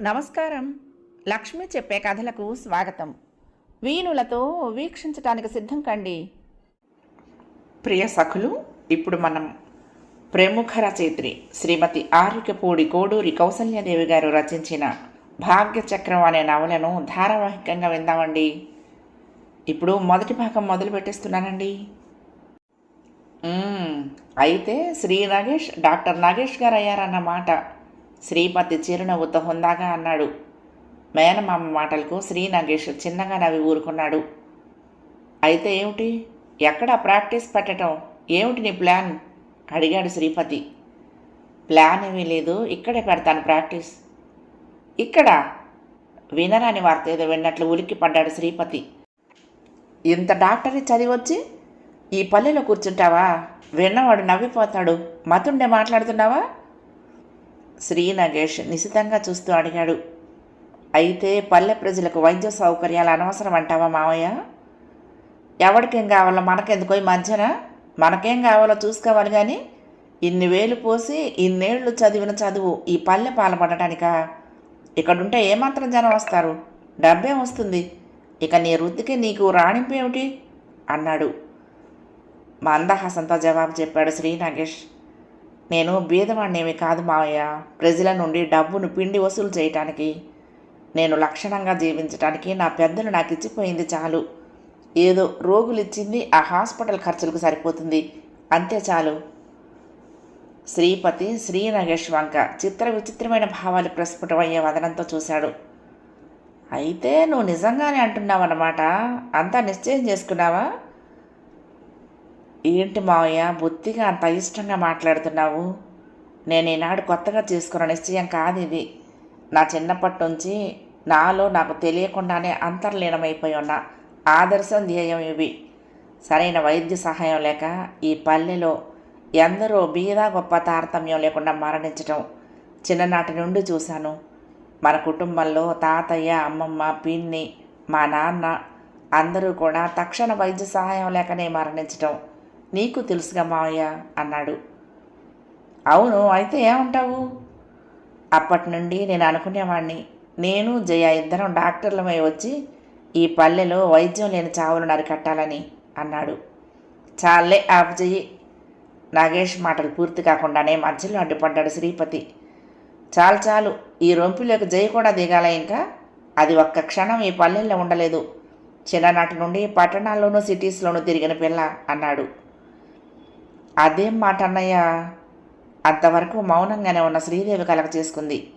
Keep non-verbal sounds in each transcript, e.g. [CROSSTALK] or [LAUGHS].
నమస్కారం. లక్ష్మి చెప్పే కథలకు స్వాగతం. వీణులతో వీక్షించటానికి సిద్ధం కండి. ప్రియ సఖులు ఇప్పుడు మనం ప్రముఖ రచయిత్రి శ్రీమతి ఆర్యకపూడి కోడూరి కౌసల్యదేవి గారు రచించిన భాగ్యచక్రం అనే నవలను ధారావాహికంగా విందామండి. ఇప్పుడు మొదటి భాగం మొదలు పెట్టేస్తున్నానండి అయితే శ్రీ నాగేష్ డాక్టర్ నాగేష్ గారు అయ్యారన్నమాట శ్రీపతి చిరునవ్వుతో హుందాగా అన్నాడు. మేనమామ మాటలకు శ్రీ నాగేష్ చిన్నగా నవ్వి ఊరుకున్నాడు. అయితే ఏమిటి? ఎక్కడ ప్రాక్టీస్ పెట్టడం ఏమిటి నీ ప్లాన్? అడిగాడు శ్రీపతి. ప్లాన్ ఏమీ లేదు. ఇక్కడే పెడతాను ప్రాక్టీస్. ఇక్కడ? వినరాని వార్త ఏదో విన్నట్లు ఉలిక్కి పడ్డాడు శ్రీపతి. ఇంత డాక్టరీ చదివొచ్చి ఈ పల్లెలో కూర్చుంటావా? విన్నవాడు నవ్విపోతాడు. మతుండే మాట్లాడుతున్నావా? శ్రీ నగేష్ నిశితంగా చూస్తూ అడిగాడు. అయితే పల్లె ప్రజలకు వైద్య సౌకర్యాలు అనవసరం అంటావా మావయ్య? ఎవరికేం కావాలో మనకెందుకో ఈ మధ్యన? మనకేం కావాలో చూసుకోవాలి కానీ ఇన్ని వేలు పోసి ఇన్నేళ్ళు చదివిన చదువు ఈ పల్లె పాల్పడటానికా? ఇక్కడుంటే ఏమాత్రం జనం వస్తారు? డబ్బే వస్తుంది. ఇక నీ వృత్తికి నీకు రాణింపు ఏమిటి? అన్నాడు. మందహాసంతో జవాబు చెప్పాడు శ్రీ నాగేష్ నేను బీదవాణ్ణేమి కాదు మావయ్య. ప్రజల నుండి డబ్బును పిండి వసూలు చేయటానికి నేను లక్షణంగా జీవించటానికి నా పెద్దలు నాకు ఇచ్చిపోయింది చాలు. ఏదో రోగులు ఇచ్చింది ఆ హాస్పిటల్ ఖర్చులకు సరిపోతుంది. అంతే చాలు. శ్రీపతి శ్రీ నగేష్ వంక చిత్ర విచిత్రమైన భావాలు ప్రస్ఫుటమయ్యే వదనంతో చూశాడు. అయితే నువ్వు నిజంగానే అంటున్నావన్నమాట? అంతా నిశ్చయం చేసుకున్నావా? ఏంటి మావయ్య బొత్తిగా అంత ఇష్టంగా మాట్లాడుతున్నావు? నేను ఈనాడు కొత్తగా చేసుకున్న నిశ్చయం కాదు ఇది నా చిన్నప్పటి నుంచి నాలో నాకు తెలియకుండానే అంతర్లీనమైపోయి ఉన్న ఆదర్శం ధ్యేయం ఇవి. సరైన వైద్య సహాయం లేక ఈ పల్లెలో ఎందరో బీద గొప్ప తారతమ్యం లేకుండా మరణించటం చిన్ననాటి నుండి చూశాను. మన కుటుంబంలో తాతయ్య అమ్మమ్మ పిన్ని మా నాన్న అందరూ కూడా తక్షణ వైద్య సహాయం లేకనే మరణించటం నీకు తెలుసుగా మావయ్య అన్నాడు. అవును అయితే ఏమంటావు? అప్పటి నుండి నేను అనుకునేవాడిని నేను జయ ఇద్దరం డాక్టర్లమై వచ్చి ఈ పల్లెలో వైద్యం లేని చావులు నరికట్టాలని అన్నాడు. చాలే ఆఫ్ చెయ్యి. నాగేష్ మాటలు పూర్తి కాకుండానే మధ్యలో అడ్డుపడ్డాడు శ్రీపతి. చాలు చాలు. ఈ రొంపిలోకి జయ కూడా దిగాల ఇంకా? అది ఒక్క క్షణం ఈ పల్లెల్లో ఉండలేదు. చిన్ననాటి నుండి పట్టణాల్లోనూ సిటీస్లోనూ తిరిగిన పిల్ల అన్నాడు. అదేం మాట అన్నయ్య? అంతవరకు మౌనంగానే ఉన్న శ్రీదేవి కలగ చేసుకుంది.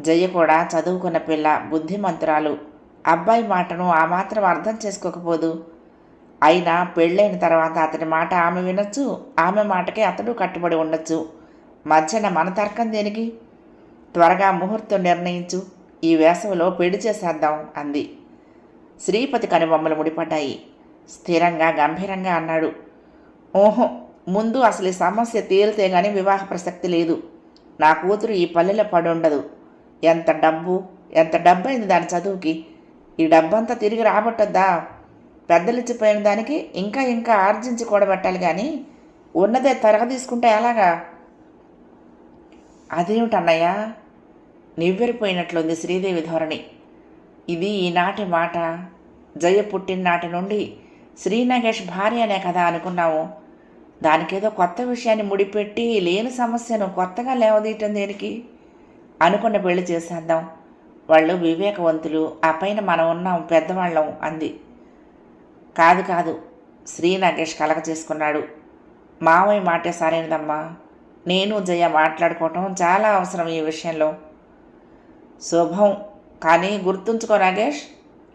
జయ కూడా చదువుకున్న పిల్ల బుద్ధిమంతురాలు. అబ్బాయి మాటను ఆ మాత్రం అర్థం చేసుకోకపోదు. అయినా పెళ్ళైన తర్వాత అతని మాట ఆమె వినొచ్చు ఆమె మాటకే అతడు కట్టుబడి ఉండొచ్చు. మధ్యన మన తర్కం దేనికి? త్వరగా ముహూర్తం నిర్ణయించు ఈ వేసవిలో పెళ్ళి చేసేద్దాం అంది. శ్రీపతి కనుబొమ్మలు ముడిపడ్డాయి. స్థిరంగా గంభీరంగా అన్నాడు. ఓహో ముందు అసలు ఈ సమస్య తేలితే గాని వివాహ ప్రసక్తి లేదు. నా కూతురు ఈ పల్లెలో పడుండదు. ఎంత డబ్బు ఎంత డబ్బు అయింది దాని చదువుకి? ఈ డబ్బంతా తిరిగి రాబట్టద్దా? పెద్దలిచ్చిపోయిన దానికి ఇంకా ఇంకా ఆర్జించి కూడబెట్టాలి కానీ ఉన్నదే తరగ తీసుకుంటే ఎలాగా? అదేమిటన్నయ్యా? నివ్వెరిపోయినట్లుంది శ్రీదేవి ధోరణి. ఇది ఈనాటి మాట. జయ పుట్టిన నాటి నుండి శ్రీనగేష్ భార్య అనే కదా అనుకున్నాము దానికేదో కొత్త విషయాన్ని ముడిపెట్టి లేని సమస్యను కొత్తగా లేవదీయటం దేనికి? అనుకున్న పెళ్ళి చేసేద్దాం. వాళ్ళు వివేకవంతులు ఆ పైన మనం ఉన్నాం పెద్దవాళ్ళం అంది. కాదు కాదు శ్రీ నాగేష్ కలగ చేసుకున్నాడు. మావయ్య మాటే సరైనదమ్మా. నేను జయ మాట్లాడుకోవటం చాలా అవసరం ఈ విషయంలో. శుభం. కానీ గుర్తుంచుకో నాగేష్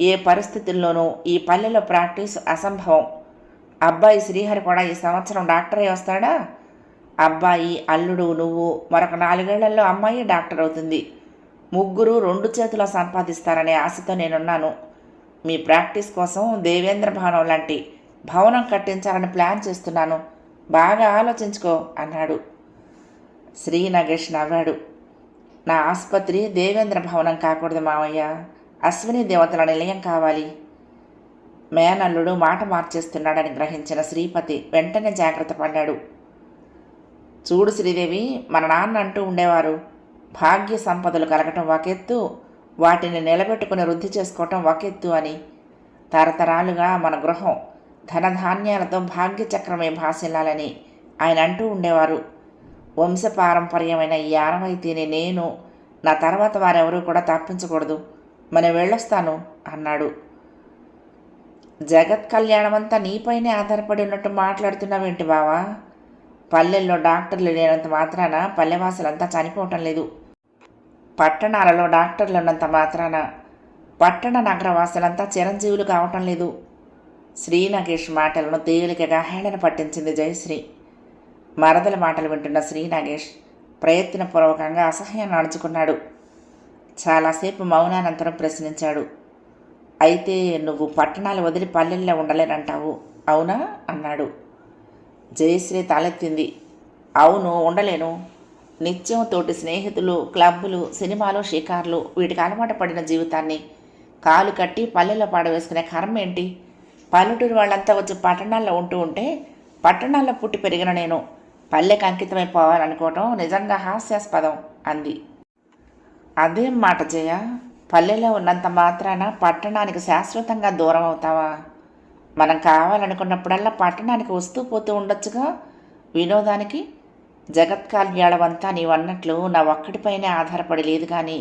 ఏ పరిస్థితుల్లోనూ ఈ పల్లెలో ప్రాక్టీస్ అసంభవం. అబ్బాయి శ్రీహరి కూడా ఈ సంవత్సరం డాక్టర్ అయి వస్తాడా? అబ్బాయి అల్లుడు నువ్వు మరొక నాలుగేళ్ళలో అమ్మాయి డాక్టర్ అవుతుంది. ముగ్గురు రెండు చేతుల సంపాదిస్తారనే ఆశతో నేనున్నాను. మీ ప్రాక్టీస్ కోసం దేవేంద్ర భవనం లాంటి భవనం కట్టించాలని ప్లాన్ చేస్తున్నాను. బాగా ఆలోచించుకో అన్నాడు. శ్రీ నగేష్ నవ్వాడు. నా ఆసుపత్రి దేవేంద్ర భవనం కాకూడదు మావయ్య. అశ్విని దేవతల నిలయం కావాలి. మేనల్లుడు మాట మార్చేస్తున్నాడని గ్రహించిన శ్రీపతి వెంటనే జాగ్రత్త పడ్డాడు. చూడు శ్రీదేవి మన నాన్న అంటూ ఉండేవారు. భాగ్య సంపదలు కలగటం ఒకెత్తు వాటిని నిలబెట్టుకుని వృద్ధి చేసుకోవటం ఒకెత్తు అని. తరతరాలుగా మన గృహం ధనధాన్యాలతో భాగ్య చక్రమే భాసిల్లాలని ఆయన అంటూ ఉండేవారు. వంశపారంపర్యమైన ఈ ఆనవాయితీని నేను నా తర్వాత వారెవరూ కూడా తప్పించకూడదు. మనం వెళ్ళొస్తాను అన్నాడు. జగత్ కళ్యాణమంతా నీపైనే ఆధారపడి ఉన్నట్టు మాట్లాడుతున్నావేంటి బావా? పల్లెల్లో డాక్టర్లు లేనంత మాత్రాన పల్లెవాసులంతా చనిపోవటం లేదు. పట్టణాలలో డాక్టర్లు ఉన్నంత మాత్రాన పట్టణ నగరవాసులంతా చిరంజీవులు కావటం లేదు. శ్రీనాగేష్ మాటలను తేలికగా హేళన పట్టించింది జయశ్రీ. మరదల మాటలు వింటున్న శ్రీనాగేష్ ప్రయత్నపూర్వకంగా అసహ్యం నడుచుకున్నాడు చాలాసేపు మౌనానంతరం ప్రశ్నించాడు. అయితే నువ్వు పట్టణాలు వదిలి పల్లెల్లో ఉండలేనంటావు. అవునా? అన్నాడు. జయశ్రీ తలెత్తింది. అవును ఉండలేను. నిత్యం తోటి స్నేహితులు క్లబ్బులు సినిమాలు షికార్లు వీటికి అలవాటు పడిన జీవితాన్ని కాలు కట్టి పల్లెల్లో పాడవేసుకునే కర్మ ఏంటి? పల్లెటూరు వాళ్ళంతా వచ్చి పట్టణాల్లో ఉంటూ ఉంటే పట్టణాల్లో పుట్టి పెరిగిన నేను పల్లెకి అంకితమైపోవాలనుకోవటం నిజంగా హాస్యాస్పదం అంది. అదేం మాట జయ? పల్లెలో ఉన్నంత మాత్రాన పట్టణానికి శాశ్వతంగా దూరం అవుతావా? మనం కావాలనుకున్నప్పుడల్లా పట్టణానికి వస్తూ పోతూ ఉండొచ్చుగా? వినోదానికి? జగత్కాల్యాళవంతా నీవన్నట్లు నా ఒక్కడిపైనే ఆధారపడి లేదు కానీ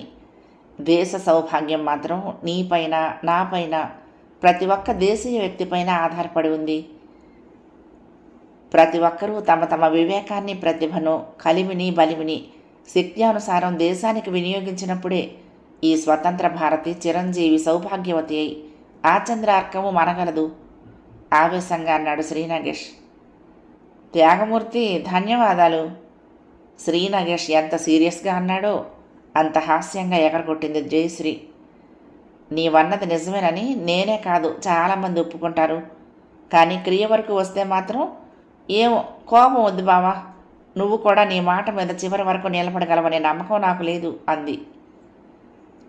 దేశ సౌభాగ్యం మాత్రం నీపైన నాపైన ప్రతి ఒక్క దేశీయ వ్యక్తిపైన ఆధారపడి ఉంది. ప్రతి ఒక్కరూ తమ తమ వివేకాన్ని ప్రతిభను కలిమిని బలిమిని శక్త్యానుసారం దేశానికి వినియోగించినప్పుడే ఈ స్వతంత్ర భారతి చిరంజీవి సౌభాగ్యవతి అయి ఆచంద్రార్కము మనగలదు ఆవేశంగా అన్నాడు శ్రీనగేష్ త్యాగమూర్తి ధన్యవాదాలు శ్రీనగేష్ ఎంత సీరియస్గా అన్నాడో అంత హాస్యంగా ఎగరగొట్టింది జయశ్రీ నీవన్నది నిజమేనని నేనే కాదు చాలామంది ఒప్పుకుంటారు కానీ క్రియ వరకు వస్తే మాత్రం ఏమో కోపం వద్దు బావా నువ్వు కూడా నీ మాట మీద చివరి వరకు నిలబడగలవనే నమ్మకం నాకు లేదు అంది.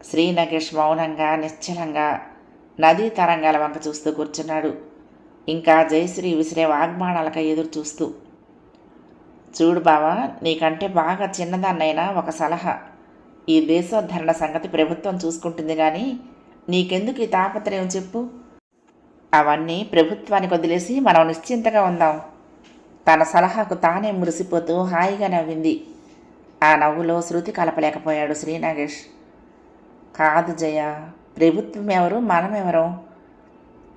శ్రీ నగేష్ మౌనంగా నిశ్చలంగా నదీ తరంగాల వంక చూస్తూ కూర్చున్నాడు. ఇంకా జయశ్రీ విసిరే వాగ్బాణాలక ఎదురు చూస్తూ చూడు బావా నీకంటే బాగా చిన్నదాన్నైనా ఒక సలహా. ఈ దేశోద్ధరణ సంగతి ప్రభుత్వం చూసుకుంటుంది కానీ నీకెందుకు ఈ తాపత్రయం చెప్పు? అవన్నీ ప్రభుత్వానికి వదిలేసి మనం నిశ్చింతగా ఉందాం. తన సలహాకు తానే మురిసిపోతూ హాయిగా నవ్వింది. ఆ నవ్వులో శృతి కలపలేకపోయాడు శ్రీనాగేష్. కాదు జయ. ప్రభుత్వం ఎవరు మనమెవరు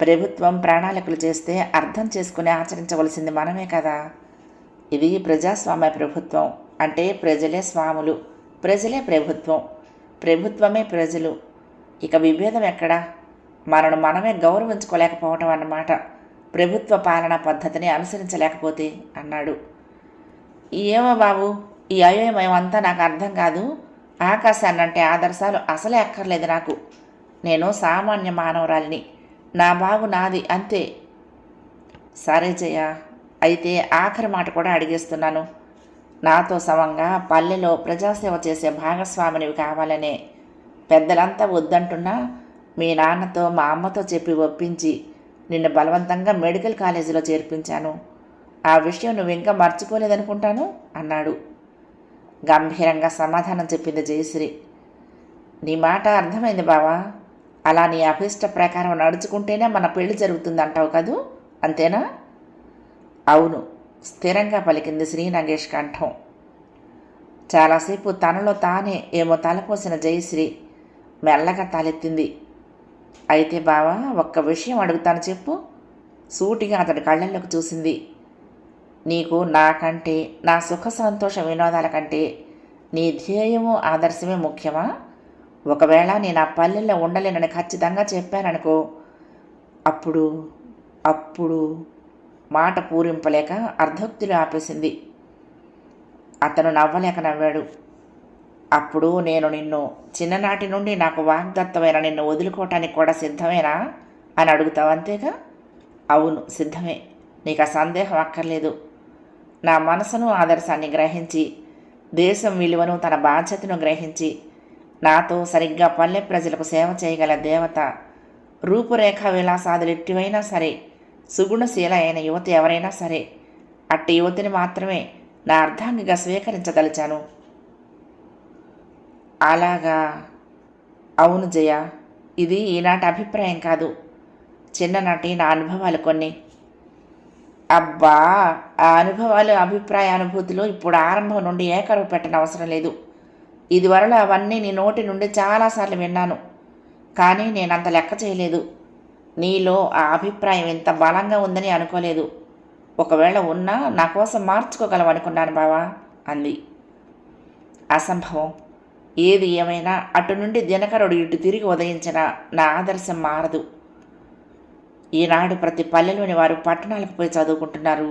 ప్రభుత్వం ప్రణాళికలు చేస్తే అర్థం చేసుకుని ఆచరించవలసింది మనమే కదా. ఇది ప్రజాస్వామ్య ప్రభుత్వం. అంటే ప్రజలే స్వాములు. ప్రజలే ప్రభుత్వం. ప్రభుత్వమే ప్రజలు. ఇక విభేదం ఎక్కడా? మనను మనమే గౌరవించుకోలేకపోవటం అన్నమాట. ప్రభుత్వ పాలనా పద్ధతిని అనుసరించలేకపోతే అన్నాడు. ఏమో బాబు ఈ అయోమయం అంతా నాకు అర్థం కాదు. ఆకాశాన్నంటే ఆదర్శాలు అసలే అక్కర్లేదు నాకు. నేను సామాన్య మానవరాలిని. నా బాగు నాది అంతే. సరే జయ అయితే ఆఖరి మాట కూడా అడిగేస్తున్నాను. నాతో సమంగా పల్లెలో ప్రజాసేవ చేసే భాగస్వామినివి కావాలనే. పెద్దలంతా వద్దంటున్నా మీ నాన్నతో మా అమ్మతో చెప్పి ఒప్పించి నిన్ను బలవంతంగా మెడికల్ కాలేజీలో చేర్పించాను. ఆ విషయం నువ్వు ఇంకా మర్చిపోలేదనుకుంటాను? అన్నాడు. గంభీరంగా సమాధానం చెప్పింది జయశ్రీ. నీ మాట అర్థమైంది బావా. అలా నీ అభిష్ట ప్రకారం నడుచుకుంటేనే మన పెళ్ళి జరుగుతుందంటావు కదూ? అంతేనా? అవును. స్థిరంగా పలికింది శ్రీ నగేష్ కంఠం. చాలాసేపు తనలో తానే ఏమో తలపోసిన జయశ్రీ మెల్లగా తలెత్తింది. అయితే బావా ఒక్క విషయం అడుగుతాను చెప్పు. సూటిగా అతడి కళ్ళల్లోకి చూసింది. నీకు నాకంటే నా సుఖ సంతోష వినోదాల కంటే నీ ధ్యేయము ఆదర్శమే ముఖ్యమా? ఒకవేళ నేను ఆ పల్లెల్లో ఉండలేనని ఖచ్చితంగా చెప్పాననుకో అప్పుడు అప్పుడు మాట పూరింపలేక అర్ధోక్తులు ఆపేసింది. అతను నవ్వలేక నవ్వాడు. అప్పుడు నేను నిన్ను చిన్ననాటి నుండి నాకు వాగ్దత్తమైన నిన్ను వదులుకోవటానికి కూడా సిద్ధమేనా అని అడుగుతావు అంతేగా? అవును సిద్ధమే. నీకు ఆ సందేహం అక్కర్లేదు. నా మనసును ఆదర్శాన్ని గ్రహించి దేశం విలువను తన బాధ్యతను గ్రహించి నాతో సరిగ్గా పల్లె ప్రజలకు సేవ చేయగల దేవత రూపురేఖ విలాసాదులు ఎట్టివైనా సరే సుగుణశీల అయిన యువతి ఎవరైనా సరే అట్టి యువతిని మాత్రమే నా అర్ధాంగిగా స్వీకరించదలిచాను. అలాగా? అవును జయ ఇది ఈనాటి అభిప్రాయం కాదు. చిన్ననాటి నా అనుభవాలు కొన్ని. అబ్బా ఆ అనుభవాలు అభిప్రాయ అనుభూతులు ఇప్పుడు ఆరంభం నుండి ఏకరువు పెట్టనవసరం అవసరం లేదు. ఇదివరలో అవన్నీ నీ నోటి నుండి చాలాసార్లు విన్నాను. కానీ నేను అంత లెక్క చేయలేదు. నీలో ఆ అభిప్రాయం ఇంత బలంగా ఉందని అనుకోలేదు. ఒకవేళ ఉన్నా నా కోసం మార్చుకోగలం అనుకున్నాను బావా అంది. అసంభవం. ఏది ఏమైనా అటు నుండి దినకరుడు ఇటు తిరిగి ఉదయించిన నా ఆదర్శం మారదు. ఈనాడు ప్రతి పల్లెలోని వారు పట్టణాలకు పోయి చదువుకుంటున్నారు.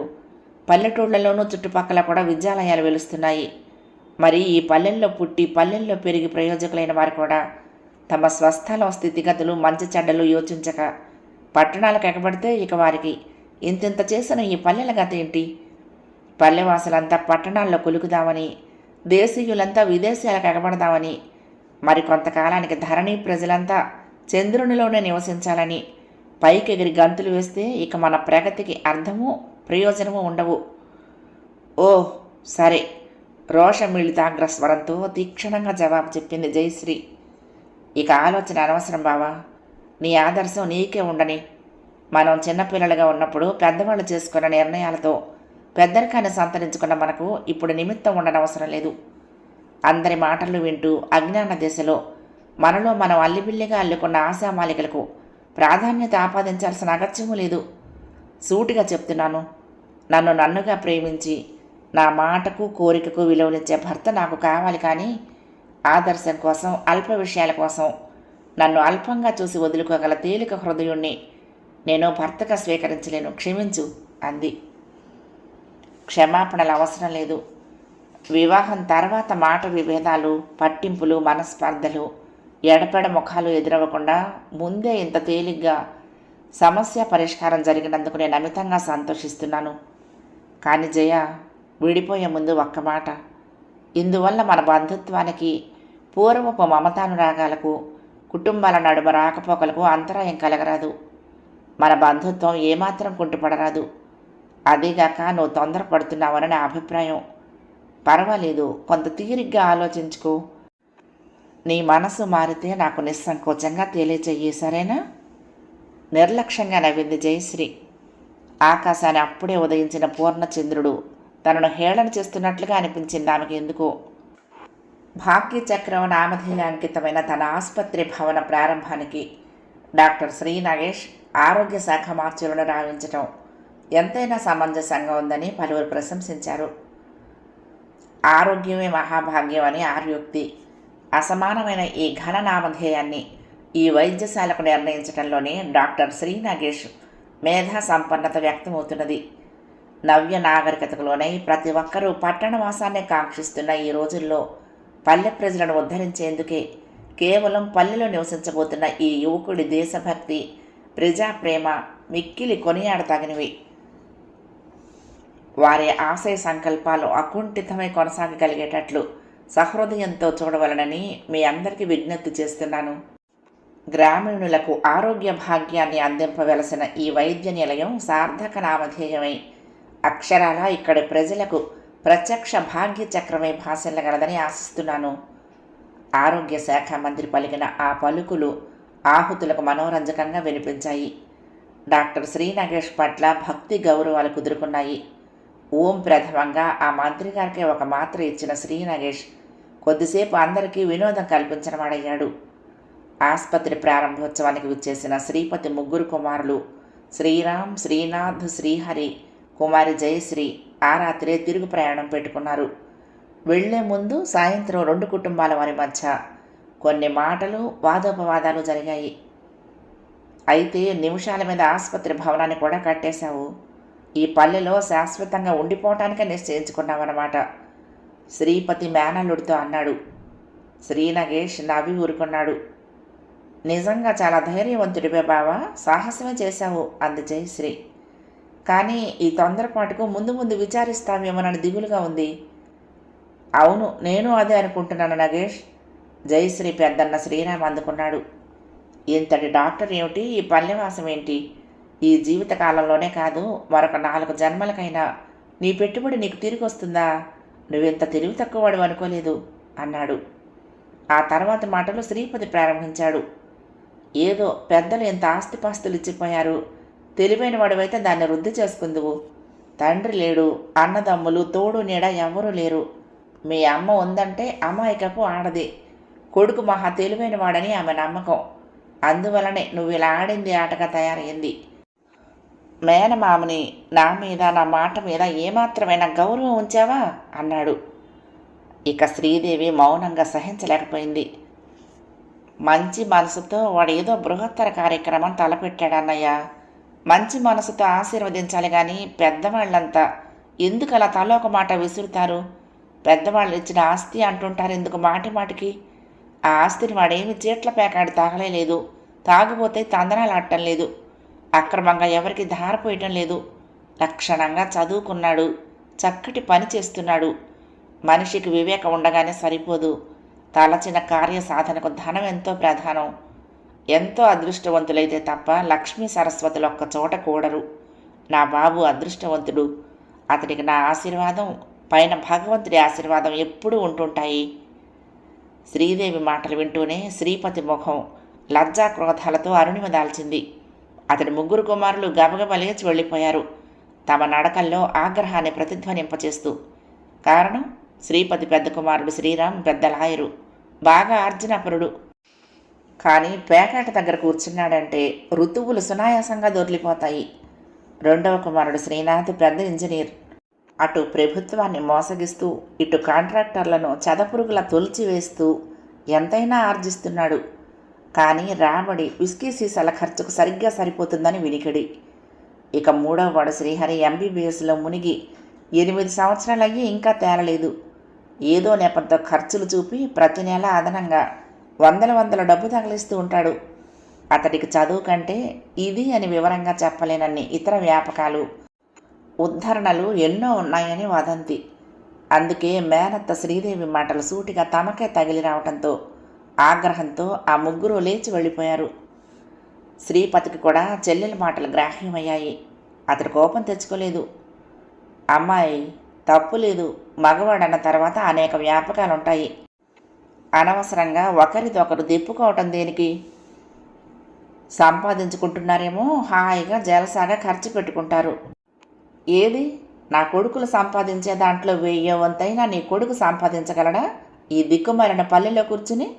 పల్లెటూళ్ళలోనూ చుట్టుపక్కల కూడా విద్యాలయాలు వెలుస్తున్నాయి. మరి ఈ పల్లెల్లో పుట్టి పల్లెల్లో పెరిగి ప్రయోజకులైన వారు కూడా తమ స్వస్థలం స్థితిగతులు మంచి చెడ్డలు యోచించక పట్టణాలకు ఎగబడితే ఇక వారికి ఇంతింత చేసిన ఈ పల్లెల గత ఏంటి? పల్లెవాసులంతా పట్టణాల్లో కొలుకుదామని దేశీయులంతా విదేశాలకు ఎగబడదామని మరి కొంతకాలానికి ధరణి ప్రజలంతా చంద్రునిలోనే నివసించాలని పైకి ఎగిరి గంతులు వేస్తే ఇక మన ప్రగతికి అర్థము ప్రయోజనము ఉండవు. ఓ సరే. రోషమిళితాగ్ర స్వరంతో తీక్షణంగా జవాబు చెప్పింది జయశ్రీ. ఇక ఆలోచన అనవసరం బావా. నీ ఆదర్శం నీకే ఉండని. మనం చిన్నపిల్లలుగా ఉన్నప్పుడు పెద్దవాళ్ళు చేసుకున్న నిర్ణయాలతో పెద్దరికాన్ని సంతరించుకున్న మనకు ఇప్పుడు నిమిత్తం ఉండనవసరం లేదు. అందరి మాటలు వింటూ అజ్ఞాన దిశలో మనలో మనం అల్లిబిల్లిగా అల్లుకున్న ఆశామాలికలకు ప్రాధాన్యత ఆపాదించాల్సిన అగత్యము లేదు. సూటిగా చెప్తున్నాను. నన్ను నన్నుగా ప్రేమించి నా మాటకు కోరికకు విలువనిచ్చే భర్త నాకు కావాలి కానీ ఆదర్శం కోసం అల్ప విషయాల కోసం నన్ను అల్పంగా చూసి వదులుకోగల తేలిక హృదయుణ్ణి నేను భర్తగా స్వీకరించలేను. క్షమించు అంది. క్షమాపణలు అవసరం లేదు. వివాహం తర్వాత మాట విభేదాలు పట్టింపులు మనస్పర్ధలు ఎడపెడ ముఖాలు ఎదురవ్వకుండా ముందే ఇంత తేలిగ్గా సమస్య పరిష్కారం జరిగినందుకు నేను అమితంగా సంతోషిస్తున్నాను. కానీ జయ విడిపోయే ముందు ఒక్క మాట. ఇందువల్ల మన బంధుత్వానికి పూర్వపు మమతానురాగాలకు కుటుంబాల నడుమ రాకపోకలకు అంతరాయం కలగరాదు. మన బంధుత్వం ఏమాత్రం కుంటుపడరాదు. అదేగాక నువ్వు తొందరపడుతున్నావని నా అభిప్రాయం. పర్వాలేదు కొంత తీరిగ్గా ఆలోచించుకో. నీ మనసు మారితే నాకు నిస్సంకోచంగా తెలియజేయి సరేనా? నిర్లక్ష్యంగా నవ్వింది జయశ్రీ. ఆకాశాన్ని అప్పుడే ఉదయించిన పూర్ణచంద్రుడు తనను హేళన చేస్తున్నట్లుగా అనిపించింది ఆమెకి ఎందుకో. భాగ్యచక్రం నామధేయ అంకితమైన తన ఆసుపత్రి భవన ప్రారంభానికి డాక్టర్ శ్రీ నాగేష్ ఆరోగ్య శాఖ మార్చులను రావించటం ఎంతైనా సమంజసంగా ఉందని పలువురు ప్రశంసించారు. ఆరోగ్యమే మహాభాగ్యం అని ఆర్యోక్తి అసమానమైన ఈ ఘన నామధేయాన్ని ఈ వైద్యశాలకు నిర్ణయించడంలోనే డాక్టర్ శ్రీ నాగేష్ మేధా సంపన్నత వ్యక్తమవుతున్నది. నవ్య నాగరికతలోనే ప్రతి ఒక్కరూ పట్టణవాసాన్ని కాంక్షిస్తున్న ఈ రోజుల్లో పల్లె ప్రజలను ఉద్ధరించేందుకే కేవలం పల్లెలో నివసించబోతున్న ఈ యువకుడి దేశభక్తి ప్రజాప్రేమ మిక్కిలి కొనియాడతగినవి. వారి ఆశయ సంకల్పాలు అకుంఠితమై కొనసాగగలిగేటట్లు సహృదయంతో చూడవలనని మీ అందరికీ విజ్ఞప్తి చేస్తున్నాను. గ్రామీణులకు ఆరోగ్య భాగ్యాన్ని అందింపవలసిన ఈ వైద్య నిలయం సార్థక నామధేయమై అక్షరాల ఇక్కడి ప్రజలకు ప్రత్యక్ష భాగ్య చక్రమే భాషల్లగలదని ఆశిస్తున్నాను. ఆరోగ్య శాఖ మంత్రి పలికిన ఆ పలుకులు ఆహుతులకు మనోరంజకంగా వినిపించాయి. డాక్టర్ శ్రీనగరేష్ పట్ల భక్తి గౌరవాలు కుదురుకున్నాయి. ఓం ప్రథమంగా ఆ మంత్రి గారికి ఒక మాత్ర ఇచ్చిన శ్రీ నగేష్ కొద్దిసేపు అందరికీ వినోదం కల్పించనవాడయ్యాడు ఆసుపత్రి ప్రారంభోత్సవానికి విచ్చేసిన శ్రీపతి ముగ్గురు కుమారులు శ్రీరామ్ శ్రీనాథ్ శ్రీహరి కుమారి జయశ్రీ ఆ రాత్రే తిరుగు ప్రయాణం పెట్టుకున్నారు. వెళ్ళే ముందు సాయంత్రం రెండు కుటుంబాల వారి మధ్య కొన్ని మాటలు వాదోపవాదాలు జరిగాయి. అయితే నిమిషాల మీద ఆసుపత్రి భవనాన్ని కూడా కట్టేశావు. ఈ పల్లెలో శాశ్వతంగా ఉండిపోవటానికే నిశ్చయించుకున్నామన్నమాట. శ్రీపతి మేనల్లుడితో అన్నాడు. శ్రీ నగేష్ నవ్వి ఊరుకున్నాడు. నిజంగా చాలా ధైర్యవంతుడివే బావా సాహసమే చేశావు అంది జయశ్రీ కానీ ఈ తొందరపాటుకు ముందు ముందు విచారిస్తామేమోనని దిగులుగా ఉంది. అవును నేను అదే అనుకుంటున్నాను నగేష్. జయశ్రీ పెద్దన్న శ్రీరామ్ అందుకున్నాడు. ఇంతటి డాక్టర్ ఏమిటి? ఈ పల్లెవాసం ఏంటి ఈ జీవితకాలంలోనే కాదు మరొక నాలుగు జన్మలకైనా నీ పెట్టుబడి నీకు తిరిగి వస్తుందా నువ్వెంత తెలివి తక్కువవాడు అనుకోలేదు అన్నాడు. ఆ తర్వాత మాటలు శ్రీపతి ప్రారంభించాడు. ఏదో పెద్దలు ఎంత ఆస్తిపాస్తులు ఇచ్చిపోయారు తెలివైన వాడివైతే దాన్ని వృద్ధి చేసుకుందువు. తండ్రి లేడు అన్నదమ్ములు తోడు నీడ ఎవరూ లేరు. మీ అమ్మ ఉందంటే అమాయకపు ఆడది. కొడుకు మహా తెలివైన వాడని ఆమె నమ్మకం. అందువలనే నువ్వు ఇలా ఆడింది ఆటగా తయారైంది. మేనమామని నా మీద నా మాట మీద ఏమాత్రమైనా గౌరవం ఉంచావా? అన్నాడు. ఇక శ్రీదేవి మౌనంగా సహించలేకపోయింది. మంచి మనసుతో వాడు ఏదో బృహత్తర కార్యక్రమం తలపెట్టాడన్నయ్య. మంచి మనసుతో ఆశీర్వదించాలి కానీ పెద్దవాళ్ళంతా ఎందుకు అలా తల ఒక మాట విసురుతారు? పెద్దవాళ్ళు ఇచ్చిన ఆస్తి అంటుంటారు ఎందుకు మాటి మాటికి? ఆ ఆస్తిని వాడేమి చీట్ల పేకాడి తాగలేదు తాగిపోతే తందనాలు ఆడటం లేదు. అక్రమంగా ఎవరికి దారిపోయటం లేదు. లక్షణంగా చదువుకున్నాడు. చక్కటి పని చేస్తున్నాడు. మనిషికి వివేకం ఉండగానే సరిపోదు. తలచిన కార్య సాధనకు ధనం ఎంతో ప్రధానం. ఎంతో అదృష్టవంతులైతే తప్ప లక్ష్మీ సరస్వతులు ఒక్క చోట కూడరు. నా బాబు అదృష్టవంతుడు. అతడికి నా ఆశీర్వాదం పైన భగవంతుడి ఆశీర్వాదం ఎప్పుడూ ఉంటుంటాయి. శ్రీదేవి మాటలు వింటూనే శ్రీపతి ముఖం లజ్జా క్రోధాలతో అరుణిమ దాల్చింది. అతడి ముగ్గురు కుమారులు గబగబ లేచి వెళ్ళిపోయారు. తమ నడకల్లో ఆగ్రహాన్ని ప్రతిధ్వనింపచేస్తూ కారణం? శ్రీపతి పెద్ద కుమారుడు శ్రీరామ్ పెద్ద లాయరు బాగా అర్జునపరుడు కానీ పేకాట దగ్గర కూర్చున్నాడంటే ఋతువులు సునాయాసంగా దొరికిపోతాయి. రెండవ కుమారుడు శ్రీనాథ్ పెద్ద ఇంజనీర్. అటు ప్రభుత్వాన్ని మోసగిస్తూ ఇటు కాంట్రాక్టర్లను చదపురుగులా తొలిచివేస్తూ ఎంతైనా ఆర్జిస్తున్నాడు. కానీ రాబడి విస్కీ సీసాల ఖర్చుకు సరిగ్గా సరిపోతుందని వినికిడి. ఇక మూడవ వాడు శ్రీహరి ఎంబీబీఎస్లో మునిగి ఎనిమిది సంవత్సరాలయ్యి ఇంకా తేలలేదు. ఏదో నేపథ్యం ఖర్చులు చూపి ప్రతి నెల అదనంగా వందల వందల డబ్బు తగిలిస్తూ ఉంటాడు. అతడికి చదువు కంటే ఇది అని వివరంగా చెప్పలేనన్ని ఇతర వ్యాపకాలు ఉద్ధరణలు ఎన్నో ఉన్నాయని వదంతి. అందుకే మేనత్త శ్రీదేవి మాటలు సూటిగా తమకే తగిలి రావడంతో ఆగ్రహంతో ఆ ముగ్గురు లేచి వెళ్ళిపోయారు. శ్రీపతికి కూడా చెల్లెల మాటలు గ్రాహ్యమయ్యాయి. అతడు కోపం తెచ్చుకోలేదు. అమ్మాయి తప్పు లేదు. మగవాడన్న తర్వాత అనేక వ్యాపకాలు ఉంటాయి అనవసరంగా ఒకరిదొకరు దిప్పుకోవటం దేనికి? సంపాదించుకుంటున్నారేమో హాయిగా జలసాగా ఖర్చు పెట్టుకుంటారు. ఏది? నా కొడుకులు సంపాదించే దాంట్లో వెయ్యి వంతైనా నీ కొడుకు సంపాదించగలడా? ఈ దిక్కుమాలిన పల్లెలో కూర్చుని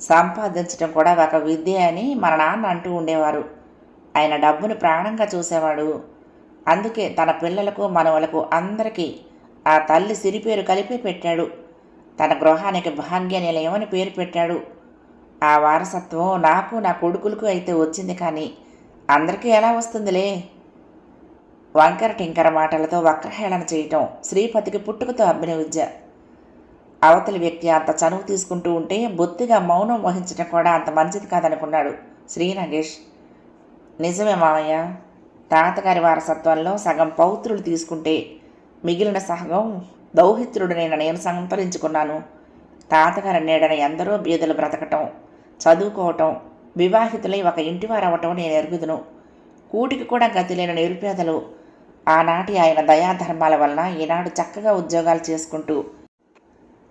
సంపాదించడం కూడా ఒక విద్య అని మన నాన్న అంటూ ఉండేవారు. ఆయన డబ్బును ప్రాణంగా చూసేవాడు. అందుకే తన పిల్లలకు మనవలకు అందరికీ ఆ తల్లి సిరిపేరు కలిపి పెట్టాడు. తన గృహానికి భాగ్య నిలయమని పేరు పెట్టాడు. ఆ వారసత్వం నాకు నా కొడుకులకు అయితే వచ్చింది కానీ అందరికీ ఎలా వస్తుందిలే? వంకర టింకర మాటలతో వక్రహేళన చేయటం శ్రీపతికి పుట్టుకతో అబ్బిన విద్య అవతలి వ్యక్తి అంత చనువు తీసుకుంటూ ఉంటే బొత్తిగా మౌనం వహించడం కూడా అంత మంచిది కాదనుకున్నాడు శ్రీ నగేష్ నిజమే మామయ్య. తాతగారి వారసత్వంలో సగం పౌత్రులు తీసుకుంటే మిగిలిన సగం దౌహిత్రుడు నేను సంతరించుకున్నాను. తాతగారి నీడన ఎందరో బీదలు బ్రతకటం చదువుకోవటం వివాహితులై ఒక ఇంటివారవటం నేను ఎరుగుదును. కూటికి కూడా గతి లేని నిరుపేదలు. ఆనాటి ఆయన దయాధర్మాల వలన ఈనాడు చక్కగా ఉద్యోగాలు చేసుకుంటూ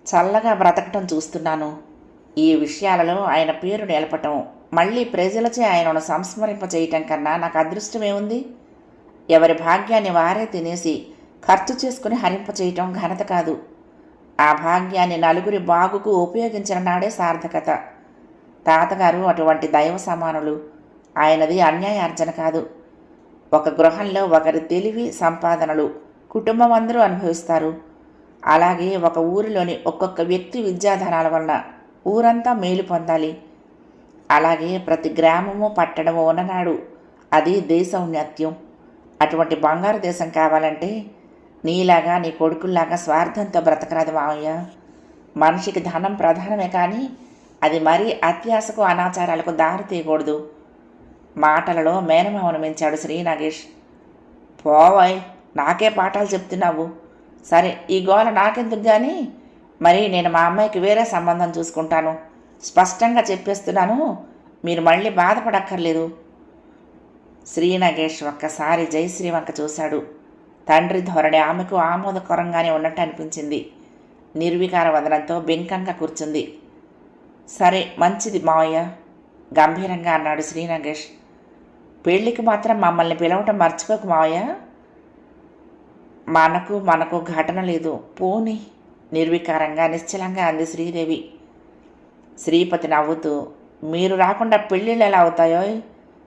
చల్లగా బ్రతకటం చూస్తున్నాను. ఈ విషయాలలో ఆయన పేరు నిలపటం మళ్ళీ ప్రజలచే ఆయనను సంస్మరింపచేయటం కన్నా నాకు అదృష్టమేముంది? ఎవరి భాగ్యాన్ని వారే తినేసి ఖర్చు చేసుకుని హరింపచేయటం ఘనత కాదు. ఆ భాగ్యాన్ని నలుగురి బాగుకు ఉపయోగించిన నాడే సార్థకత. తాతగారు అటువంటి దైవ సమానులు ఆయనది అన్యాయార్జన కాదు. ఒక గృహంలో ఒకరి తెలివి సంపాదనలు కుటుంబం అందరూ అనుభవిస్తారు. అలాగే ఒక ఊరిలోని ఒక్కొక్క వ్యక్తి విద్యాధనాల వలన ఊరంతా మేలు పొందాలి. అలాగే ప్రతి గ్రామము పట్టణము ఉన్ననాడు అది దేశౌన్నత్యం. అటువంటి బంగారు దేశం కావాలంటే నీలాగా నీ కొడుకుల్లాగా స్వార్థంతో బ్రతకరాదు మావయ్య. మనిషికి ధనం ప్రధానమే కానీ అది మరీ అత్యాశకు అనాచారాలకు దారి తీయకూడదు. మాటలలో మేనమావను మించాడు శ్రీ నాగేష్ పోవాయ్ నాకే పాఠాలు చెప్తున్నావు. సరే ఈ గోల నాకెందుకు కానీ మరి నేను మా అమ్మాయికి వేరే సంబంధం చూసుకుంటాను. స్పష్టంగా చెప్పేస్తున్నాను. మీరు మళ్ళీ బాధపడక్కర్లేదు. శ్రీనగేష్ ఒక్కసారి జయశ్రీ వంక చూశాడు. తండ్రి ధోరణి ఆమెకు ఆమోదకరంగానే ఉన్నట్టు అనిపించింది. నిర్వికార వదనంతో బెంకంగా కూర్చుంది. సరే మంచిది మావయ్య గంభీరంగా అన్నాడు శ్రీనగేష్. పెళ్ళికి పెళ్ళికి మాత్రం మమ్మల్ని పిలవటం మర్చిపోకు మావయ్య. మనకు మనకు ఘటన లేదు. పోని నిర్వికారంగా నిశ్చలంగా అంది శ్రీదేవి. శ్రీపతి నవ్వుతూ మీరు రాకుండా పెళ్ళిళ్ళు ఎలా అవుతాయో?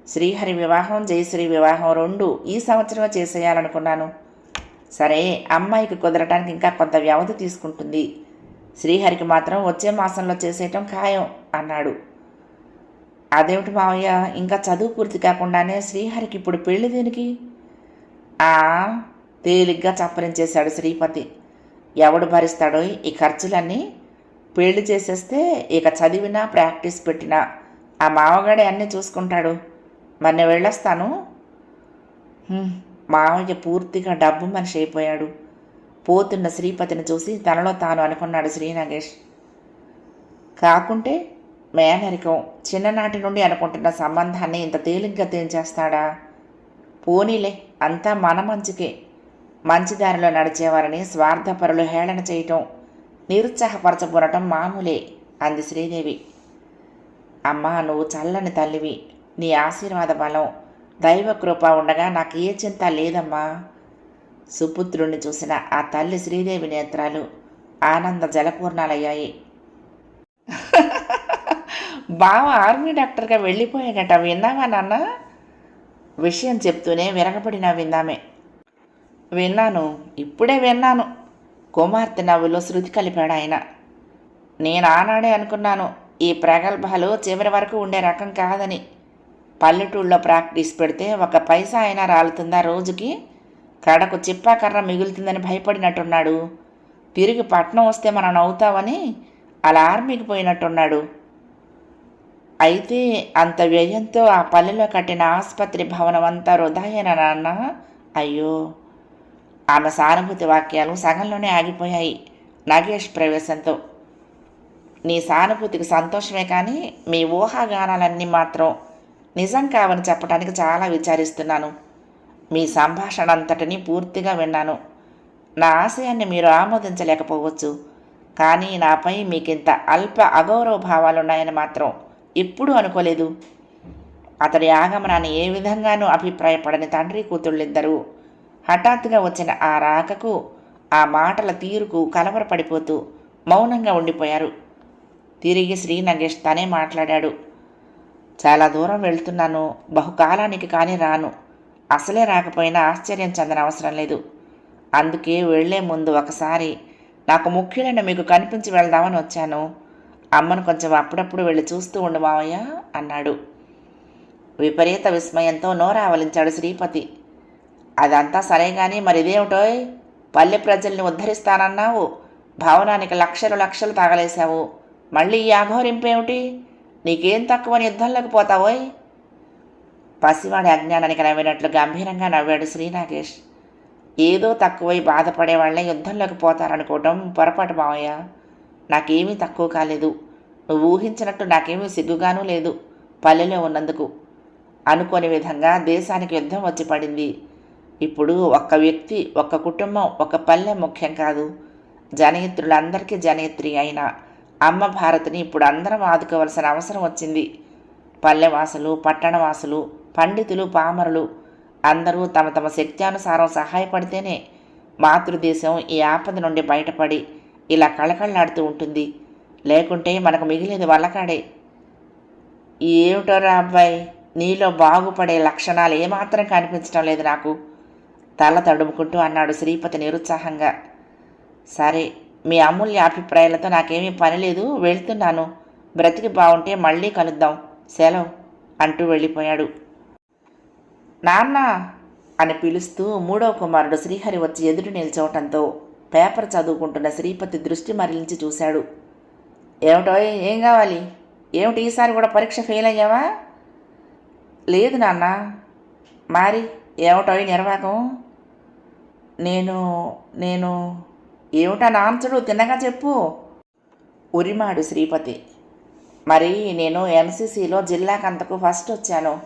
శ్రీహరి వివాహం జయశ్రీ వివాహం రెండు ఈ సంవత్సరమే చేసేయాలనుకున్నాను. సరే అమ్మాయికి కుదరటానికి ఇంకా కొంత వ్యవధి తీసుకుంటుంది. శ్రీహరికి మాత్రం వచ్చే మాసంలో చేసేయటం ఖాయం అన్నాడు. అదేమిటి మావయ్య ఇంకా చదువు పూర్తి కాకుండానే శ్రీహరికి ఇప్పుడు పెళ్ళి దేనికి? ఆ తేలిగ్గా చప్పరించేశాడు శ్రీపతి. ఎవడు భరిస్తాడో ఈ ఖర్చులన్నీ పెళ్ళి చేసేస్తే ఇక చదివినా ప్రాక్టీస్ పెట్టినా ఆ మావగాడే అన్నీ చూసుకుంటాడు. మరి నేను వెళ్ళొస్తాను మావయ్య పూర్తిగా డబ్బు మనిషి అయిపోయాడు. పోతున్న శ్రీపతిని చూసి తనలో తాను అనుకున్నాడు శ్రీనాగేష్. కాకుంటే మేనరికం చిన్ననాటి నుండి అనుకుంటున్న సంబంధాన్ని ఇంత తేలిగ్గా తేల్చేస్తాడా? పోనీలే అంతా మన మంచికే. మంచి దారిలో నడిచేవారిని స్వార్థపరులు హేళన చేయటం నిరుత్సాహపరచబోనటం మామూలే అంది శ్రీదేవి. అమ్మా నువ్వు చల్లని తల్లివి. నీ ఆశీర్వాద బలం దైవ కృప ఉండగా నాకు ఏ చింత లేదమ్మా. సుపుత్రుణ్ణి చూసిన ఆ తల్లి శ్రీదేవి నేత్రాలు ఆనంద జలపూర్ణాలయ్యాయి. [LAUGHS] బావ ఆర్మీ డాక్టర్గా వెళ్ళిపోయాడట విన్నావా నాన్న? విషయం చెప్తూనే విరగబడి నవ్విందామే విన్నాను ఇప్పుడే విన్నాను. కుమార్తె నవ్వులో శృతి కలిపాడు ఆయన. నేను ఆనాడే అనుకున్నాను ఈ ప్రగల్భాలు చివరి వరకు ఉండే రకం కాదని. పల్లెటూళ్ళలో ప్రాక్టీస్ పెడితే ఒక పైసా అయినా రాలుతుందా రోజుకి? కడకు చిప్పాకర్ర మిగులుతుందని భయపడినట్టున్నాడు. తిరిగి పట్నం వస్తే మనం నవ్వుతావని అలా ఆర్మీకి పోయినట్టున్నాడు. అయితే అంత వ్యయంతో ఆ పల్లెలో కట్టిన ఆసుపత్రి భవనం అంతా వృధాయేనా నాన్న? అయ్యో! ఆమె సానుభూతి వాక్యాలు సగంలోనే ఆగిపోయాయి. నాగేష్ ప్రవేశంతో నీ సానుభూతికి సంతోషమే కానీ మీ ఊహాగానాలన్నీ మాత్రం నిజం కావని చెప్పడానికి చాలా విచారిస్తున్నాను. మీ సంభాషణ అంతటిని పూర్తిగా విన్నాను. నా ఆశయాన్ని మీరు ఆమోదించలేకపోవచ్చు. కానీ నాపై మీకింత అల్ప అగౌరవ భావాలున్నాయని మాత్రం ఎప్పుడూ అనుకోలేదు. అతడి ఆగమనాన్ని ఏ విధంగానూ అభిప్రాయపడని తండ్రి కూతుళ్ళిద్దరూ హఠాత్తుగా వచ్చిన ఆ రాకకు ఆ మాటల తీరుకు కలవరపడిపోతూ మౌనంగా ఉండిపోయారు. తిరిగి శ్రీ నగేష్ తనే మాట్లాడాడు. చాలా దూరం వెళ్తున్నాను. బహుకాలానికి కానీ రాను. అసలే రాకపోయినా ఆశ్చర్యం చెందన అవసరం లేదు. అందుకే వెళ్ళే ముందు ఒకసారి నాకు ముఖ్యులైన మీకు కనిపించి వెళ్దామని వచ్చాను. అమ్మను కొంచెం అప్పుడప్పుడు వెళ్ళి చూస్తూ ఉండు మావయ్య అన్నాడు. విపరీత విస్మయంతో నోరావలించాడు శ్రీపతి. అదంతా సరే కానీ మరి ఇదేమిటోయ్ పల్లె ప్రజల్ని ఉద్ధరిస్తానన్నావు. భవనానికి లక్షలు లక్షలు తగలేశావు. మళ్ళీ ఈ అఘోరింపేమిటి? నీకేం తక్కువని యుద్ధంలోకి పోతావోయ్? పసివాడి అజ్ఞానానికి నవ్వినట్లు గంభీరంగా నవ్వాడు శ్రీనాగేష్. ఏదో తక్కువై బాధపడే వాళ్ళే యుద్ధంలోకి పోతారనుకోవటం పొరపాటు మావయ్య. నాకేమీ తక్కువ కాలేదు. నువ్వు ఊహించినట్టు నాకేమీ సిగ్గుగానూ లేదు. పల్లెలో ఉన్నందుకు. అనుకోని విధంగా దేశానికి యుద్ధం వచ్చి పడింది. ఇప్పుడు ఒక్క వ్యక్తి ఒక్క కుటుంబం ఒక పల్లె ముఖ్యం కాదు. జనయిత్రులందరికీ జనయిత్రి అయిన అమ్మ భారతిని ఇప్పుడు అందరం ఆదుకోవలసిన అవసరం వచ్చింది. పల్లెవాసులు పట్టణవాసులు పండితులు పామరులు అందరూ తమ తమ శక్త్యానుసారం సహాయపడితేనే మాతృదేశం ఈ ఆపద నుండి బయటపడి ఇలా కళకళలాడుతూ ఉంటుంది. లేకుంటే మనకు మిగిలేదు వల్లకాడే. ఏమిటోరా అబ్బాయి? నీలో బాగుపడే లక్షణాలు ఏమాత్రం కనిపించడం లేదు నాకు. తల తడుముకుంటూ అన్నాడు శ్రీపతి నిరుత్సాహంగా. సరే మీ అమూల్య అభిప్రాయాలతో నాకేమీ పని లేదు వెళ్తున్నాను. బ్రతికి బాగుంటే మళ్ళీ కలుద్దాం. సెలవు అంటూ వెళ్ళిపోయాడు. నాన్న అని పిలుస్తూ మూడవ కుమారుడు శ్రీహరి వచ్చి ఎదురు నిల్చోవటంతో పేపర్ చదువుకుంటున్న శ్రీపతి దృష్టి మరలించి చూశాడు. ఏమిటో ఏం కావాలి? ఏమిటి ఈసారి కూడా పరీక్ష ఫెయిల్ అయ్యావా? లేదు నాన్న. మరి ఏమిటో నిర్వాహకం నేను నేను ఏమిటా నాన్సుడు తిన్నగా చెప్పు. ఉరిమాడు శ్రీపతి. మరి నేను ఎంసీసీలో జిల్లాకంతకు ఫస్ట్ వచ్చాను.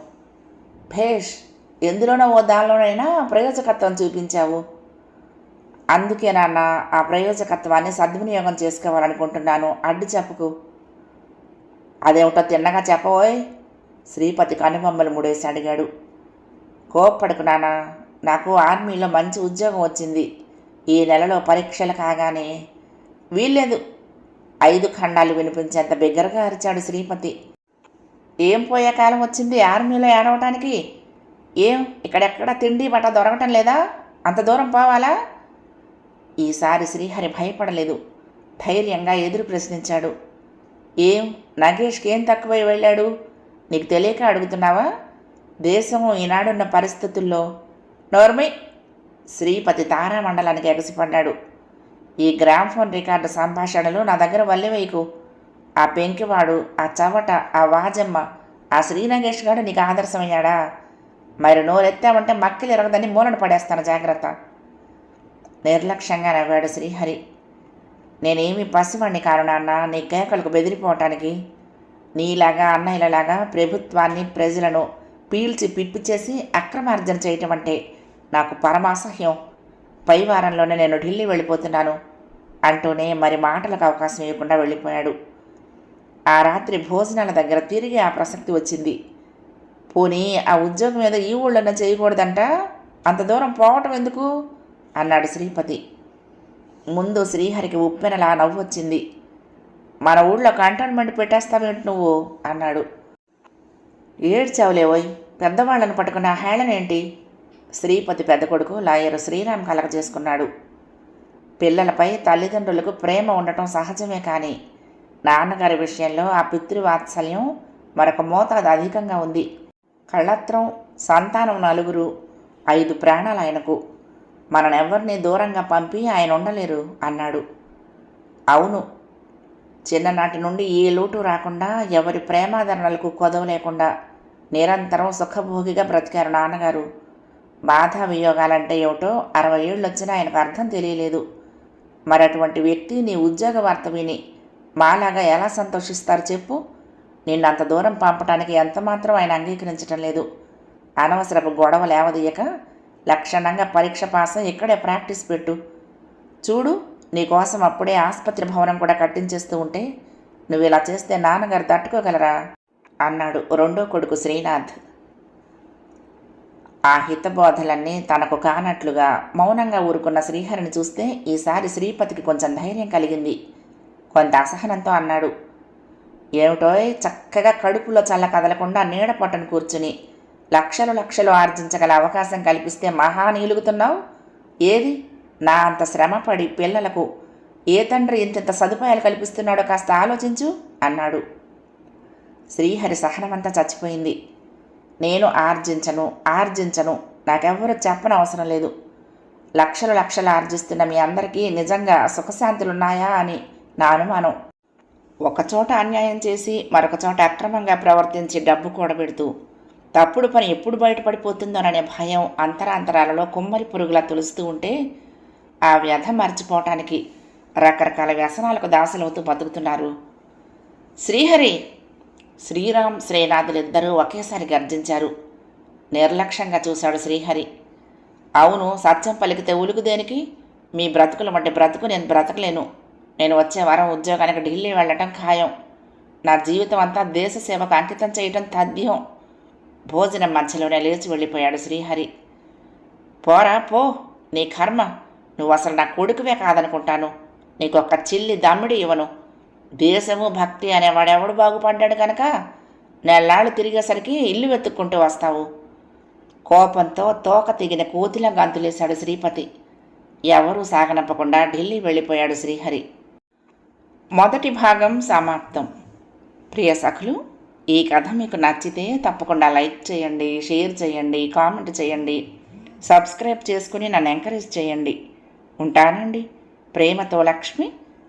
భేష్ ఎందులోనో ఓ దానిలోనైనా ప్రయోజకత్వం చూపించావు. అందుకే నాన్న ఆ ప్రయోజకత్వాన్ని సద్వినియోగం చేసుకోవాలనుకుంటున్నాను. అడ్డు చెప్పుకు. అదేమిటో తిన్నగా చెప్పబోయ్ శ్రీపతి కనుబొమ్మలు ముడేసి అడిగాడు. కోప్పడుకు నాన్న. నాకు ఆర్మీలో మంచి ఉద్యోగం వచ్చింది. ఈ నెలలో పరీక్షలు కాగానే వీల్లేదు. ఐదు ఖండాలు వినిపించేంత బిగ్గరగా అరిచాడు శ్రీపతి ఏం పోయే కాలం వచ్చింది ఆర్మీలో ఏడవటానికి? ఏం ఇక్కడెక్కడ తిండి బట్ట దొరకటం లేదా? అంత దూరం పోవాలా? ఈసారి శ్రీహరి భయపడలేదు. ధైర్యంగా ఎదురు ప్రశ్నించాడు. ఏం నగేష్కి ఏం తక్కువై వెళ్ళాడు? నీకు తెలియక అడుగుతున్నావా? దేశం ఈనాడున్న పరిస్థితుల్లో నోర్మి శ్రీపతి తారామండలానికి ఎగసిపడ్డాడు. ఈ గ్రామ్ఫోన్ రికార్డు సంభాషణలు నా దగ్గర వల్లెవేయకు ఆ పెంకివాడు ఆ చవట ఆ వాజమ్మ ఆ శ్రీనగేష్ గారు నీకు ఆదర్శమయ్యాడా? మరి నోరెత్తామంటే మక్కిలు ఎరగదని మూలన పడేస్తాను జాగ్రత్త. నిర్లక్ష్యంగా నవ్వాడు శ్రీహరి. నేనేమి పసివాణ్ణి కాను నాన్న నీ కేకలకు బెదిరిపోవటానికి. నీలాగా అన్నయ్యలాగా ప్రభుత్వాన్ని ప్రజలను పీల్చి పిప్పి చేసి అక్రమార్జన చేయటం అంటే నాకు పరమాసహ్యం. పై వారంలోనే నేను ఢిల్లీ వెళ్ళిపోతున్నాను అంటూనే మరి మాటలకు అవకాశం ఇవ్వకుండా వెళ్ళిపోయాడు. ఆ రాత్రి భోజనాల దగ్గర తిరిగి ఆ ప్రసక్తి వచ్చింది. పోనీ ఆ ఉద్యోగం మీద ఈ ఊళ్ళోనే చేయకూడదంట? అంత దూరం పోవటం ఎందుకు? అన్నాడు శ్రీపతి. ముందు శ్రీహరికి ఉప్పెనలా నవ్వు వచ్చింది. మన ఊళ్ళో కంటోన్మెంట్ పెట్టేస్తావేంటి నువ్వు? అన్నాడు. ఏడ్చావులేవోయ్ పెద్దవాళ్ళను పట్టుకున్న హేళనేంటి? శ్రీపతి పెద్ద కొడుకు లాయరు శ్రీరామ్ కలగ చేసుకున్నాడు. పిల్లలపై తల్లిదండ్రులకు ప్రేమ ఉండటం సహజమే కానీ నాన్నగారి విషయంలో ఆ పితృవాత్సల్యం మరొక మోతాదు అధికంగా ఉంది. కళ్ళత్రం సంతానం నలుగురు ఐదు ప్రాణాలు ఆయనకు. మననెవ్వరిని దూరంగా పంపి ఆయన ఉండలేరు అన్నాడు. అవును చిన్ననాటి నుండి ఏ లోటు రాకుండా ఎవరి ప్రేమాదరణలకు కొదవ లేకుండా నిరంతరం సుఖభోగిగా బ్రతికారు నాన్నగారు. బాధ వియోగాలంటే ఏమిటో అరవై ఏళ్ళు వచ్చినా ఆయనకు అర్థం తెలియలేదు. మరి అటువంటి వ్యక్తి నీ ఉద్యోగ వార్త విని మాలాగా ఎలా సంతోషిస్తారు చెప్పు. నిన్ను అంత దూరం పంపటానికి ఎంతమాత్రం ఆయన అంగీకరించటం లేదు. అనవసరపు గొడవ లేవదీయక లక్షణంగా పరీక్ష పాసం ఇక్కడే ప్రాక్టీస్ పెట్టు. చూడు నీకోసం అప్పుడే ఆసుపత్రి భవనం కూడా కట్టించేస్తూ ఉంటే నువ్వు ఇలా చేస్తే నాన్నగారు తట్టుకోగలరా? అన్నాడు రెండో కొడుకు శ్రీనాథ్. ఆ హితబోధలన్నీ తనకు కానట్లుగా మౌనంగా ఊరుకున్న శ్రీహరిని చూస్తే ఈసారి శ్రీపతికి కొంచెం ధైర్యం కలిగింది. కొంత అసహనంతో అన్నాడు ఏమిటో చక్కగా కడుపులో చల్ల కదలకుండా నీడ పొట్టను కూర్చుని లక్షలు లక్షలు ఆర్జించగల అవకాశం కల్పిస్తే మహా నీలుగుతున్నావు? ఏది? నా అంత శ్రమపడి పిల్లలకు ఏ తండ్రి ఇంతింత సదుపాయాలు కల్పిస్తున్నాడో కాస్త ఆలోచించు అన్నాడు. శ్రీహరి సహనమంతా చచ్చిపోయింది. నేను ఆర్జించను ఆర్జించను. నాకెవ్వరూ చెప్పనవసరం లేదు. లక్షలు లక్షలు ఆర్జిస్తున్న మీ అందరికీ నిజంగా సుఖశాంతులున్నాయా అని నా అనుమానం. ఒకచోట అన్యాయం చేసి మరొక చోట అక్రమంగా ప్రవర్తించి డబ్బు కూడబెడుతూ తప్పుడు పని ఎప్పుడు బయటపడిపోతుందోననే భయం అంతరాంతరాలలో కుమ్మరి పురుగులా తులుస్తూ ఉంటే ఆ వ్యధ మర్చిపోవటానికి రకరకాల వ్యసనాలకు దాసులవుతూ బతుకుతున్నారు. శ్రీహరి శ్రీరామ్ శ్రీనాథులిద్దరూ ఒకేసారి గర్జించారు. నిర్లక్ష్యంగా చూశాడు శ్రీహరి. అవును సత్యం పలికితే ఉలుకు దేనికి? మీ బ్రతుకుల వంటి బ్రతుకు నేను బ్రతకలేను. నేను వచ్చే వారం ఉద్యోగానికి ఢిల్లీ వెళ్ళటం ఖాయం. నా జీవితం అంతా దేశ సేవకు అంకితం చేయటం తథ్యం. భోజనం మధ్యలోనే లేచి వెళ్ళిపోయాడు శ్రీహరి. పోరా పో. నీ కర్మ. నువ్వు అసలు నా కొడుకువే కాదనుకుంటాను. నీకు చిల్లి దమ్మిడి ఇవ్వను. దేశము భక్తి అనేవాడెవడు బాగుపడ్డాడు కనుక నెల్లాళ్ళు తిరిగేసరికి ఇల్లు వెతుక్కుంటూ వస్తావు. కోపంతో తోక తెగిన కోతిలా గంతులేశాడు శ్రీపతి. ఎవరూ సాగనంపకుండా ఢిల్లీ వెళ్ళిపోయాడు శ్రీహరి. మొదటి భాగం సమాప్తం. ప్రియ సఖులు ఈ కథ మీకు నచ్చితే తప్పకుండా లైక్ చేయండి షేర్ చేయండి కామెంట్ చేయండి సబ్స్క్రైబ్ చేసుకుని నన్ను ఎంకరేజ్ చేయండి. ఉంటానండి. ప్రేమతో లక్ష్మి.